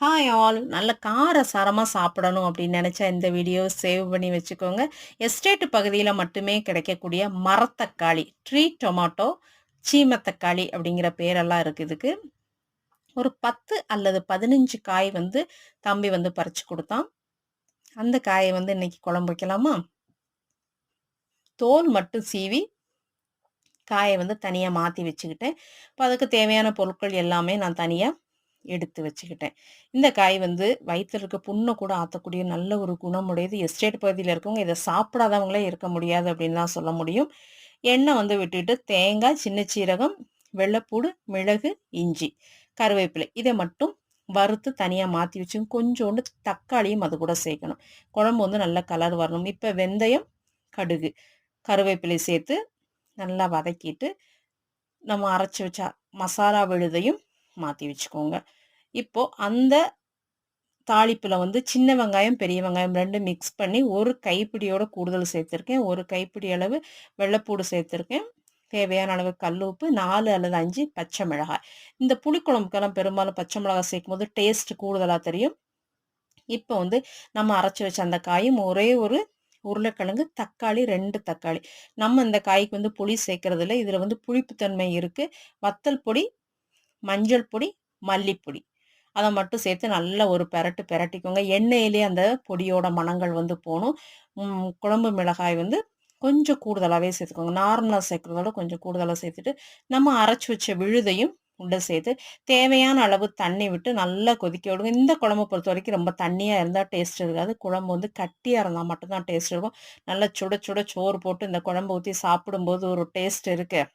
Hi all நல்ல கார சாரமாக சாப்பிடணும் அப்படின்னு நினச்சா இந்த வீடியோ சேவ் பண்ணி வச்சுக்கோங்க. எஸ்டேட்டு பகுதியில் மட்டுமே கிடைக்கக்கூடிய மரத்தக்காளி ட்ரீ டொமாட்டோ சீமத்தக்காளி அப்படிங்கிற பேரெல்லாம் இருக்குது இதுக்கு. ஒரு பத்து அல்லது பதினஞ்சு காய் வந்து தம்பி வந்து பறித்து கொடுத்தான். அந்த காயை வந்து இன்னைக்கு குழம்பு வைக்கலாமா? தோல் மட்டும் சீவி காயை வந்து தனியாக மாற்றி வச்சுக்கிட்டேன். இப்போ அதுக்கு தேவையான பொருட்கள் எல்லாமே நான் தனியாக எடுத்து வச்சுக்கிட்டேன். இந்த காய் வந்து வயிற்றில் இருக்க புண்ணை கூட ஆற்றக்கூடிய நல்ல ஒரு குணமுடையது. எஸ்டேட் பகுதியில் இருக்கவங்க இதை சாப்பிடாதவங்களே இருக்க முடியாது அப்படின்னு தான் சொல்ல முடியும். எண்ணெய் வந்து விட்டுட்டு தேங்காய் சின்ன சீரகம் வெள்ளைப்பூடு மிளகு இஞ்சி கருவேப்பிலை இதை மட்டும் வறுத்து தனியாக மாற்றி வச்சு கொஞ்சோண்டு தக்காளியும் அது கூட சேர்க்கணும். குழம்பு வந்து நல்ல கலர் வரணும். இப்போ வெந்தயம் கடுகு கருவேப்பிலை சேர்த்து நல்லா வதக்கிட்டு நம்ம அரைச்சி வச்ச மசாலா விழுதையும் மாற்றி வச்சுக்கோங்க. இப்போது அந்த தாளிப்பில் வந்து சின்ன வெங்காயம் பெரிய வெங்காயம் ரெண்டும் மிக்ஸ் பண்ணி ஒரு கைப்பிடியோட கூடுதல் சேர்த்துருக்கேன். ஒரு கைப்பிடி அளவு வெள்ளைப்பூடு சேர்த்துருக்கேன். தேவையான அளவு கல் உப்பு நாலு அல்லது அஞ்சு பச்சை மிளகாய். இந்த புளிக்குழம்புக்கெல்லாம் பெரும்பாலும் பச்சை மிளகாய் சேர்க்கும் போது டேஸ்ட் கூடுதலாக தெரியும். இப்போ வந்து நம்ம அரைச்சி வச்ச அந்த காயும் ஒரே ஒரு உருளைக்கிழங்கு தக்காளி ரெண்டு தக்காளி. நம்ம இந்த காய்க்கு வந்து புளி சேர்க்கறதில்ல. இதில் வந்து புளிப்புத்தன்மை இருக்குது வத்தல் பொடி மஞ்சள் பொடி மல்லிப்பொடி. அதை மட்டும் சேர்த்து நல்லா ஒரு பெரட்டு பெரட்டிக்கோங்க. எண்ணெயிலே அந்த பொடியோட மணங்கள் வந்து போகணும் குழம்பு மிளகாய் வந்து கொஞ்சம் கூடுதலாகவே சேர்த்துக்கோங்க. நார்மலாக சேர்க்குறதோட கொஞ்சம் கூடுதலாக சேர்த்துட்டு நம்ம அரைச்சி வச்ச விழுதையும் உள்ள சேர்த்து தேவையான அளவு தண்ணி விட்டு நல்லா கொதிக்க விடுங்க. இந்த குழம்பு பொறுத்த வரைக்கும் ரொம்ப தண்ணியாக இருந்தால் டேஸ்ட் இருக்காது. குழம்பு வந்து கட்டியாக இருந்தால் மட்டும்தான் டேஸ்ட் இருக்கும். நல்லா சுட சுட சோறு போட்டு இந்த குழம்பு ஊற்றி சாப்பிடும்போது ஒரு டேஸ்ட் இருக்குது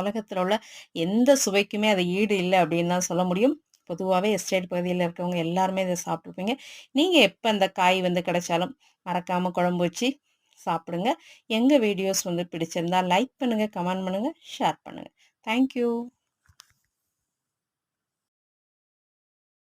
உலகத்தில் உள்ள எந்த சுவைக்குமே அது ஈடு இல்லை அப்படின்னு தான் சொல்ல முடியும். பொதுவாகவே எஸ்டேட் பகுதியில் இருக்கவங்க எல்லாருமே இதை சாப்பிட்ருப்பீங்க நீங்கள் எப்போ அந்த காய் வந்து கிடைச்சாலும் மறக்காமல் குழம்பு வச்சு சாப்பிடுங்க. எங்கள் வீடியோஸ் வந்து பிடிச்சிருந்தா லைக் பண்ணுங்கள் கமெண்ட் பண்ணுங்கள் ஷேர் பண்ணுங்கள் தேங்க்யூ